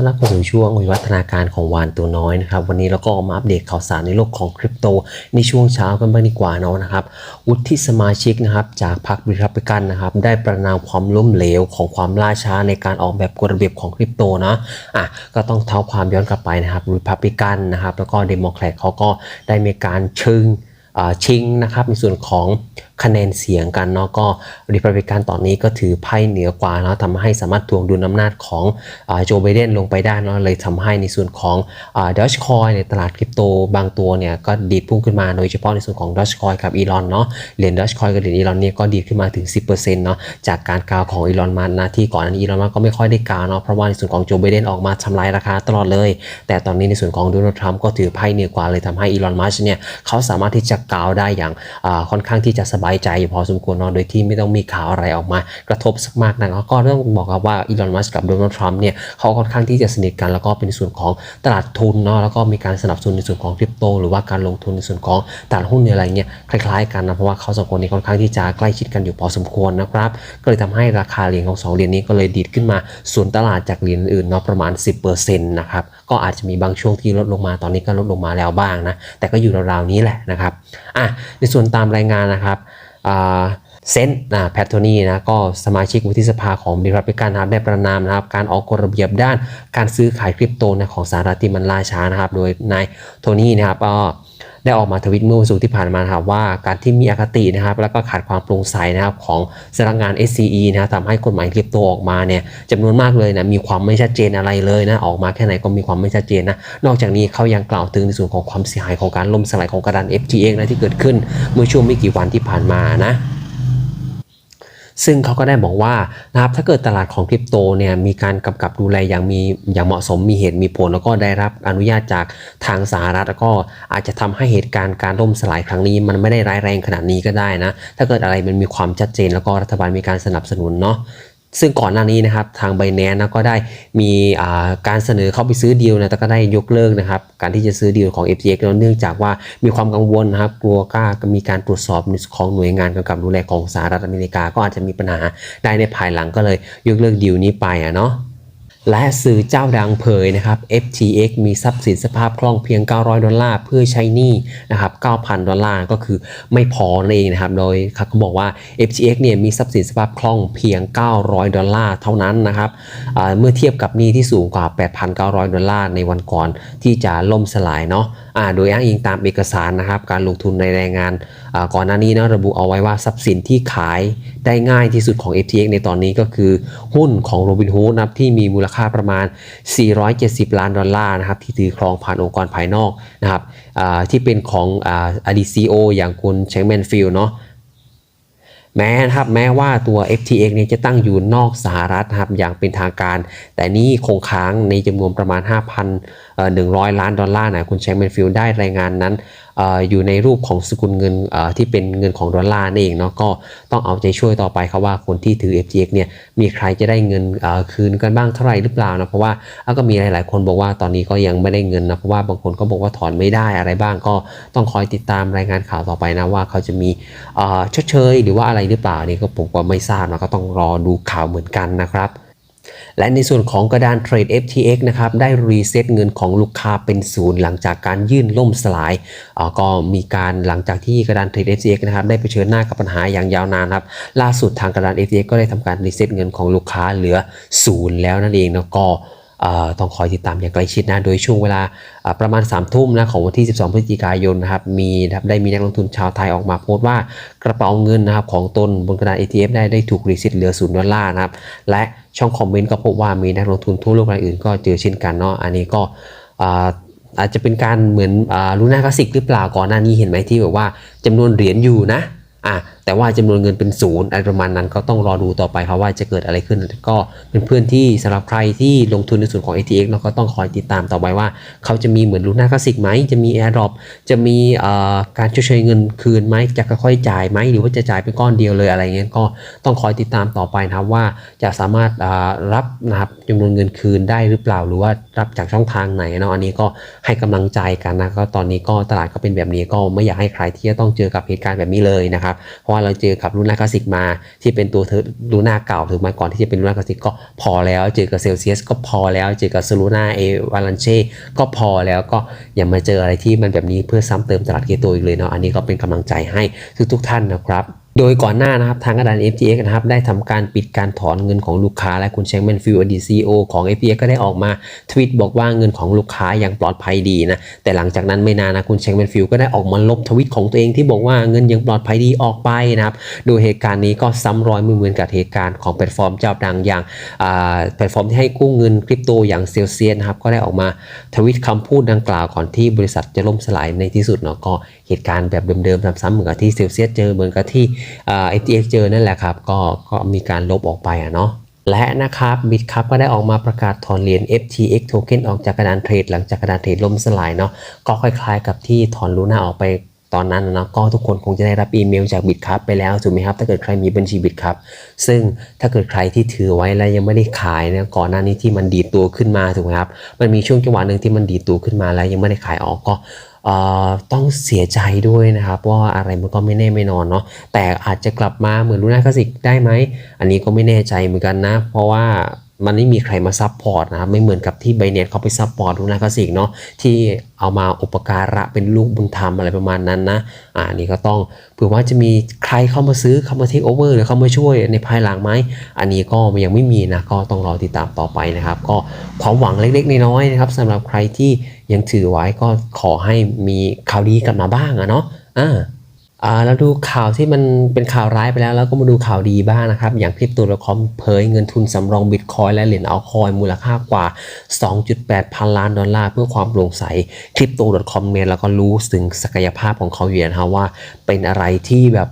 ้อนรับเข้าสู่ช่วงวิวัฒนาการของวานตัวน้อยนะครับ วันนี้เราก็มาอัปเดตข่าวสารในโลกของคริปโต ในช่วงเช้ากันบ้างดีกว่าเนาะนะครับ วุฒิสมาชิกนะครับ จากพรรคริพับลิกันนะครับ ได้ประนามความล้มเหลวของความล่าช้าในการออกแบบกฎระเบียบของคริปโตนะอะก็ต้องเท้าความย้อนกลับไปนะครับริพับลิกันนะครับ แล้วก็เดโมแครตเขาก็ได้มีการชิงอ่าชิงนะครับในส่วนของ คะแนนเสียงกันเนาะก็ริพับลิกันตอนนี้ก็ถือไพ่เหนือกว่าเนาะทำให้สามารถทวงดุลอำนาจของโจไบเดนลงไปได้เนาะเลยทำให้ในส่วนของดัชคอยในตลาดคริปโตบางตัวเนี่ยก็ดีดพุ่งขึ้นมาโดยเฉพาะในส่วนของดัชคอยกับอีลอนเนาะเหรียญดัชคอยกับเหรียญอีลอนเนี่ยก็ดีดขึ้นมาถึง 10%เนาะจากการกล่าวของอีลอนมานะที่ก่อนหน้นอีลอนมาก็ไม่ค่อยได้กล่าวเนาะเพราะว่าในส่วนของโจไบเดนออกมาทำลายราคาตลอดเลย แต่ตอนนี้ในส่วนของโดนัลด์ทรัมป์ก็ถือไพ่เหนือกว่าเลยทำให้อีลอนมัสเนี่ยเขาสามารถที่จะกล่าวได้อย่างค่อนข้างที่จะสบายใจอยู่พอสมควรนาะโดยที่ไม่ต้องมีข่าวอะไรออกมากระทบสักมากนักแล้วก็เรื่องบอกครับว่าอีลอนมัสก์กับโดนัลด์ทรัมป์เนี่ยเขาค่อนข้างที่จะสนิทกันแล้วก็เป็นส่วนของตลาดทุนเนาะแล้วก็มีการสนับสนุนในส่วนของคริปโต หรือว่าการลงทุนในส่วนของตลาดหุ้นอะไรเงี้ยคล้ายๆกันนะเพราะว่าเขาสองคนนี้ค่อนข้างที่จะใกล้ชิดกันอยู่พอสมควรนะครับก็เลยทำให้ราคาเหรียญของสองเหรียญนี้ก็เลยดีดขึ้นมาส่วนตลาดจากเหรียญอื่นเนาะประมาณ 10%นะครับ ก็อาจจะมีบางช่วงที่ลดลงมาตอนนี้ก็ลดลงมาแล้วบ้างนะแต่ก็อยู่ราวๆนี้แหละนะครับอะในส่วนตามรายงานนะครับเซนต์นะแพทโทนีนะก็สมาชิกวุฒิสภาของบิรับิกันนะครับได้ประนามนะครับการออกกฎระเบียบด้านการซื้อขายคริปโตนะของสหรัฐที่มันล่าช้านะครับ โดยนายโทนี่นะครับก็ ได้ออกมาทวิตเมื่อวันศุกร์ที่ผ่านมาครับว่าการที่มีอคตินะครับ แล้วก็ขาดความโปร่งใสนะครับของสำนักงาน SCE นะครับทำให้กฎหมายคริปโตออกมาเนี่ยจำนวนมากเลยนะมีความไม่ชัดเจนอะไรเลยนะออกมาแค่ไหนก็มีความไม่ชัดเจนนะนอกจากนี้เขายังกล่าวถึงในส่วนของความเสียหายของการล่มสลายของกระดาน FTX นะที่เกิดขึ้นเมื่อช่วงไม่กี่วันที่ผ่านมานะ ซึ่งเขาก็ได้บอกว่านะครับถ้าเกิดตลาดของคริปโตเนี่ยมีการกำกับดูแลอย่างมีอย่างเหมาะสมมีเหตุมีผล แล้วก็ได้รับอนุญาตจากทางสหรัฐแล้วก็อาจจะทำให้เหตุการณ์การล่มสลายครั้งนี้ มันไม่ได้ร้ายแรงขนาดนี้ก็ได้นะถ้าเกิดอะไรมันมีความชัดเจนแล้วก็รัฐบาลมีการสนับสนุนเนาะ ซึ่งก่อนหน้านี้นะครับทางไบแนนนะก็ได้มีการเสนอเข้าไปซื้อดีลนะแต่ก็ได้ยกเลิกนะครับการที่จะซื้อดีลของ FTX เนื่องจากว่ามีความกังวลนะครับกลัวกล้ามีการตรวจสอบของหน่วยงานกำกับดูแลของสหรัฐอเมริกาก็อาจจะมีปัญหาได้ในภายหลังก็เลยยกเลิกดีลนี้ไปอะเนาะ และสื่อเจ้าดังเผยนะครับ FTX มีทรัพย์สินสภาพคล่องเพียง 900 ดอลลาร์เพื่อใช้หนี้นะครับ 9,000 ดอลลาร์ก็คือไม่พอนั่นเองนะครับ โดยเขาบอกว่า FTX เนี่ยมีทรัพย์สินสภาพคล่องเพียง 900 ดอลลาร์เท่านั้นนะครับเมื่อเทียบกับหนี้ที่สูงกว่า 8,900 ดอลลาร์ในวันก่อนที่จะล่มสลายเนาะโดยอ้างอิงตามเอกสารนะครับ การลงทุนในแรงงาน ก่อนหน้านี้นะระบุเอาไว้ว่าทรัพย์สินที่ขายได้ง่ายที่สุดของ FTX ในตอนนี้ก็คือหุ้นของ Robinhood นะครับที่มีมูลค่าประมาณ 470 ล้านดอลลาร์นะครับที่ถือครองผ่านองค์กรภายนอกนะครับที่เป็นของอดีต CEO อย่างคุณเชงแมนฟิลเนาะแม้นะครับแม้ว่าตัว FTX เนี่ยจะตั้งอยู่นอกสหรัฐนะครับอย่างเป็นทางการ แต่นี่คงค้างในจำนวนประมาณ 5,100 ล้านดอลลาร์นะคุณแชงแมนฟิลได้รายงานนั้น อยู่ในรูปของสกุลเงินที่เป็นเงินของดอลลาร์นี่เองเนาะก็ต้องเอาใจช่วยต่อไปครับว่าคนที่ถือ FTX เนี่ยมีใครจะได้เงินคืนกันบ้างเท่าไหร่หรือเปล่านะเพราะว่าก็มีหลาย ๆ คนบอกว่าตอนนี้ก็ยังไม่ได้เงินนะเพราะว่าบางคนก็บอกว่าถอนไม่ได้อะไรบ้าง ก็ต้องคอยติดตามรายงานข่าวต่อไปนะว่าเขาจะมีชดเชยหรือว่าอะไรหรือเปล่านี่ก็ผมก็ไม่ทราบนะก็ต้องรอดูข่าวเหมือนกันนะครับ และในส่วนของกระดานเทรด FTX นะครับได้รีเซ็ตเงินของลูกค้าเป็นศูนย์หลังจากการยื่นล่มสลายก็มีการหลังจากที่กระดานเทรด FTX นะครับได้เผชิญหน้ากับปัญหาอย่างยาวนานครับล่าสุดทางกระดาน FTX ก็ได้ทำการรีเซ็ตเงินของลูกค้าเหลือศูนย์แล้วนั่นเองนะก็ต้องคอยติดตามอย่างใกล้ชิดนะ โดยช่วงเวลาประมาณ3ามทุ่มนะของวันที่ 12 พฤศจิกายนนะครับ มีได้มีนักลงทุนชาวไทยออกมาโพสต์ว่ากระเป๋าเงินนะครับของตนบนกระดาน ATF ได้ได้ถูกรีเซ็ตเหลือศูนย์ดอลลาร์นะครับ และ ช่องคอมเมนต์ก็พบว่ามีนักลงทุนทั่วโลกรายอื่นก็เจอเช่นกันเนาะอันนี้ก็อาจจะเป็นการเหมือนลูน่าคลาสสิกหรือเปล่าก่อนหน้านี้เห็นไหมที่แบบว่าจำนวนเหรียญอยู่นะอะ แต่ว่าจำนวนเงินเป็นศูนย์อะไรประมาณนั้นก็ต้องรอดูต่อไปครับว่าจะเกิดอะไรขึ้น ก็เป็นเพื่อนที่สำหรับใครที่ลงทุนในส่วนของ ATX เราก็ต้องคอยติดตามต่อไปว่า เขาจะมีเหมือนลูน่าคลาสสิกไหมจะมี AirDrop จะมีการชดเชยเงินคืนไหมจะค่อยๆจ่ายไหมหรือว่าจะจ่ายเป็นก้อนเดียวเลยอะไรเงี้ยก็ต้องคอยติดตามต่อไปนะครับว่าจะสามารถรับนะครับจำนวนเงินคืนได้หรือเปล่า หรือว่ารับจากช่องทางไหนเนาะอันนี้ก็ให้กำลังใจกันนะก็ตอนนี้ก็ตลาดก็เป็นแบบนี้ก็ไม่อยากให้ใครที่จะต้องเจอกับเหตุการณ์แบบนี้เลยนะครับเพราะว่าเราเจอกับลูน่าคลาสิกมา ที่เป็นตัวเธอลูน่าเก่าถึงมาก่อนที่จะเป็นลูน่าคลาสิกก็พอแล้ว เจอกับเซลเซียสก็พอแล้ว เจอกับซูลูน่าเอวาลันเช่ก็พอแล้วก็อย่ามาเจออะไรที่มันแบบนี้เพื่อซ้ำเติมตลาดคริปโตอีกเลยเนาะอันนี้ก็เป็นกำลังใจให้ทุกทุกท่านนะครับ โดยก่อนหน้านะครับทางกระดาน FTX นะครับได้ทำการปิดการถอนเงินของลูกค้าและคุณแชงแมนฟิลอดีต CEO ของ FTX ก็ได้ออกมาทวีตบอกว่าเงินของลูกค้ายังปลอดภัยดีนะแต่หลังจากนั้นไม่นานนะคุณแชงแมนฟิลก็ได้ออกมาลบทวิตของตัวเองที่บอกว่าเงินยังปลอดภัยดีออกไปนะครับโดยเหตุการณ์นี้ก็ซ้ำรอยเหมือนกับเหตุการณ์ของแพลตฟอร์มเจ้าดังอย่างแพลตฟอร์มที่ให้กู้เงินคริปโตอย่างเซลเซียนะครับก็ได้ออกมาทวิตคำพูดดังกล่าวก่อนที่บริษัทจะล่มสลายในที่สุดเนาะก็เหตุการณ์แบบเดิมๆซ้ำๆเหมือนกับที่เซลเซียสเจอเหมือนกับที่อ่า FTX เจอนั่นแหละครับก็ก็มีการลบออกไปอะเนาะและนะครับบิตครับก็ได้ออกมาประกาศถอนเหรียญ FTX token ออกจากกระดานเทรด หลังจากกระดานเทรดล่มสลายเนาะก็คล้ายๆ กับที่ถอนลูน่าออกไปตอนนั้นนะก็ทุกคนคงจะได้รับอีเมลจากบิตครับไปแล้วถูกไหมครับ ถ้าเกิดใครมีบัญชีบิตครับซึ่งถ้าเกิดใครที่ถือไว้แล้วยังไม่ได้ขายเนี่ยก่อนหน้านี้ที่มันดีดตัวขึ้นมาถูกไหมครับมันมีช่วงจังหวะหนึ่งที่มันดีดตัวขึ้นมาแล้วยังไม่ได้ขายออกก็ ต้องเสียใจด้วยนะครับว่าอะไรมันก็ไม่แน่ไม่นอนเนาะแต่อาจจะกลับมาเหมือนลูน่าคลาสิกได้ไหม อันนี้ก็ไม่แน่ใจเหมือนกันนะ เพราะว่า มันไม่มีใครมาซับพอร์ตนะครับไม่เหมือนกับที่ไบเนตเขาไปซับพอร์ตลูน่าคลาสสิกเนาะที่เอามาอุปการะเป็นลูกบุญธรรมอะไรประมาณนั้นนะอ่าอันนี้ก็ต้องเผื่อว่าจะมีใครเข้ามาซื้อเข้ามาเทคโอเวอร์หรือเข้ามาช่วยในภายหลังไหมอันนี้ก็ยังไม่มีนะก็ต้องรอติดตามต่อไปนะครับ ก็ความหวังเล็กๆน้อยๆนะครับสำหรับใครที่ยังถือไว้ก็ขอให้มีข่าวดีกลับมาบ้างอะเนาะอ่า อ่าแล้วดูข่าวที่มันเป็นข่าวร้ายไปแล้ว แล้วก็มาดูข่าวดีบ้างนะครับ อย่างคริปโตคอมเผยเงินทุนสำรองบิตคอยและเหรียญเอาคอยมูลค่ากว่า 2.8 พันล้านดอลลาร์เพื่อความโปร่งใสคริปโต .com เนี่ยแล้วก็รู้ถึงศักยภาพของเขาอยู่นะครับว่าเป็นอะไรที่แบบ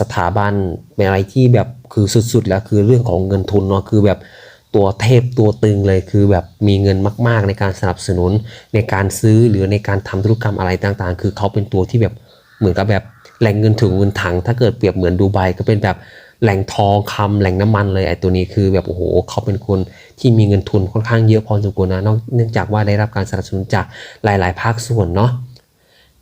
สถาบันเป็นอะไรที่แบบคือสุดๆ แล้วคือเรื่องของเงินทุนเนาะคือแบบตัวเทพตัวตึงเลยคือแบบมีเงินมาก ๆ ในการสนับสนุนในการซื้อหรือในการทำธุรกรรมอะไรต่างๆ คือเขาเป็นตัวที่แบบเหมือนกับแบบ แหล่งเงินถึงเงินถัง ถ้าเกิดเปรียบเหมือนดูไบก็เป็นแบบแหล่งทองคำแหล่งน้ำมันเลยไอ้ตัวนี้คือแบบโอ้โหเขาเป็นคนที่มีเงินทุนค่อนข้างเยอะพอสมควรนะนอกเนื่องจากว่าได้รับการสนับสนุนจากหลาย ๆ ภาคส่วนเนาะ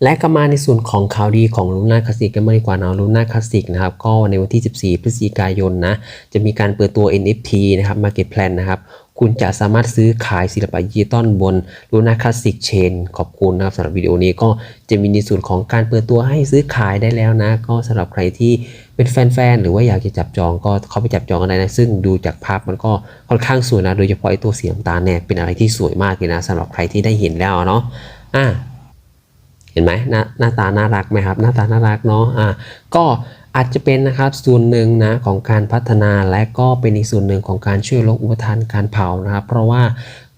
และก็มาในส่วนของข่าวดีของลูน่าคลาสสิกกันมากดีกว่านะลูน่าคลาสสิกนะครับก็ในวันที่ 14 พฤศจิกายนนะจะมีการเปิดตัว NFT นะครับ Market Plan นะครับ คุณจะสามารถซื้อขายศิลปะดิจิตอลบนลูน่าคลาสสิกเชนขอบคุณนะครับสำหรับวิดีโอนี้ก็จะมีในส่วนของการเปิดตัวให้ซื้อขายได้แล้วนะ ก็สำหรับใครที่เป็นแฟนๆ หรือว่าอยากจะจับจองก็เข้าไปจับจองกันได้นะ ซึ่งดูจากภาพมันก็ค่อนข้างสวยนะ โดยเฉพาะไอ้ตัวสีน้ำตาลเนี่ยเป็นอะไรที่สวยมากเลยนะสำหรับใครที่ได้เห็นแล้วเนาะอะเห็นไหมหน้าหน้าตาน่ารักไหมครับ หน้าตาน่ารักเนาะอ่าก็ อาจจะเป็นนะครับส่วนหนึ่งนะของการพัฒนาและก็เป็นอีกส่วนหนึ่งของการช่วยลดอุปทานการเผานะครับ เพราะว่า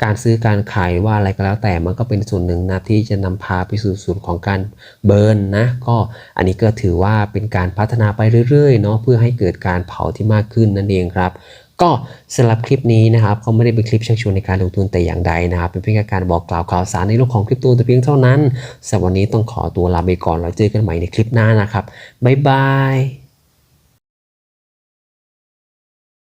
การซื้อการขายว่าอะไรก็แล้วแต่มันก็เป็นส่วนหนึ่งนะที่จะนำพาไปสู่ส่วนของการเบิร์นนะก็อันนี้ก็ถือว่าเป็นการพัฒนาไปเรื่อยๆเนาะเพื่อให้เกิดการเผาที่มากขึ้นนั่นเองครับ ก็สำหรับคลิปนี้นะครับเขาไม่ได้เป็นคลิปชักชวนในการลงทุนแต่อย่างใดนะครับ เป็นเพียงการบอกกล่าวข่าวสารในโลกของคริปโตแต่เพียงเท่านั้นสำหรับวันนี้ต้องขอตัวลาไปก่อนแล้วเจอกันใหม่ในคลิปหน้านะครับบ๊ายบาย